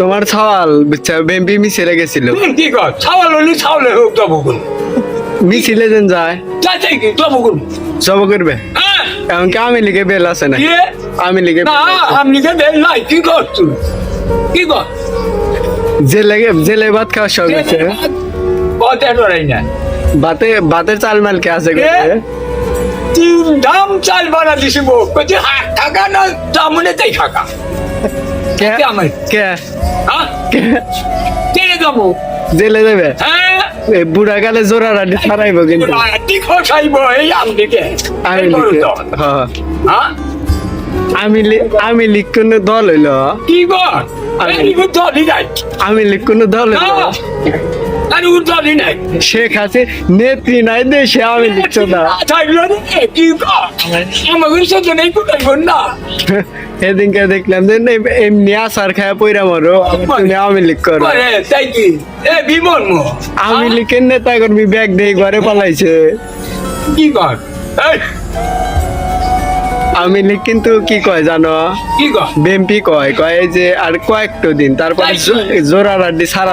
তোমার ছাওয়াল বুঝছা বেম্পি মিছিলে গেছিল। কি কর? ছাওয়াল হলে ছাওয়ালে হোক করুন মিছিলে যেন যায়। যাতে কি? করুন সব করবে? হ্যাঁ। এমনকি আমি লিগে বেল আছে না কি? আমি লিখে না আপনি কে দেন নাই। কি কর তুই? কি কর? জেলে জেলে ভাত খাওয়ার শখ আছে? কথা ডরাই না বাতে বাতের চাল মাল কে আছে কে? তিন দাম চাল বানা দিছি বউ। কইছে হাত থাকা না দামনে তাই থাকা। কে? আমার? কে? হ্যাঁ? কে? যাব? জেলে দেবে হ্যাঁ? বুড়া গালে জোড়া রাডি ছাড়াইবো কিন্তু। ঠিক এই আমদিকে আমি। হ্যাঁ। হ্যাঁ? আমি আমি কোনো দল হইল? কি বল? আমি- লিখ দল হইল? আমি দলই নাই। শেখ হাসি নেত্রী নাই দেশে আমি লিখছো না আমাকে নেই কোথায় না। এদিনকে দেখলাম যে এমনি আসার খায় পয়রা মারো তুমি আমি লিখ করো। করে তাই কি? এ বিমল মো। আমি লিখেন নেতা কর্মী ব্যাগ দিয়ে ঘরে পালাইছে। কি কর? আমি কিন্তু কি কয় জানো? কি বেম্পি কয় কয় যে আর কয়েকটো দিন তারপর জোরার রাড্ডি সারা